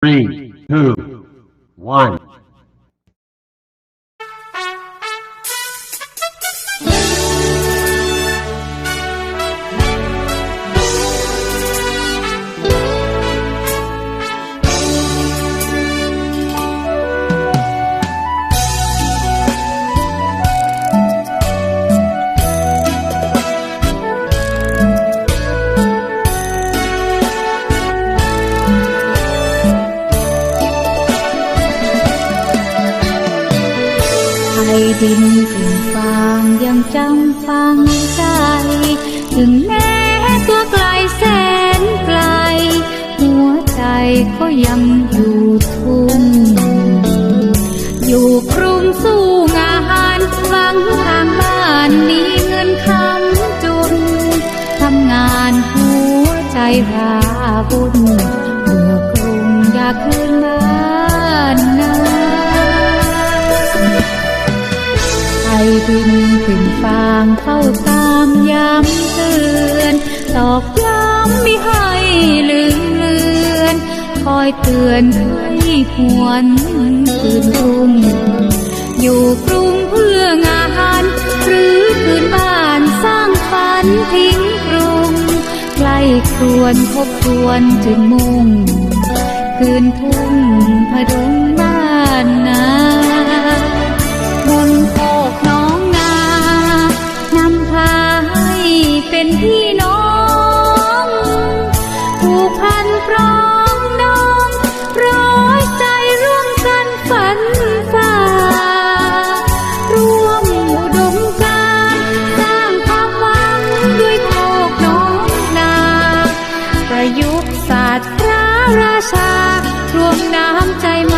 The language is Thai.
Three, two, one. ดินกึ่งฟางยังจำฟังใจ ถึงแม้ตัวไกลแสนไกล หัวใจก็ยังอยู่ทุ่งอยู่กรุงสู้งานหวังทางบ้านมีเงินคำจุนทำงานหัวใจราบุญเมื่อกรุงอยากคืนบ้า บินขึ้นฟางเข้าตามย้ำเตือนตอกย้ำไม่ให้ลืมเลือน คอยเตือนให้หวนคืนรุ่งอยู่กรุงเพื่องานหรือคืนบ้านสร้างฝันทิ้งกรุงใกล้ครวนทบทวนถึงมุ่ง คืนทุ่งพดุง เป็นพี่น้องผูกพันพร้อมน้องร้อยใจร่วมกันฝันฝ่าร่วมอุดมการสร้างความหวังด้วยโคกน้องนา ประยุกต์ศาสตร์พระราชารวมน้ำใจมา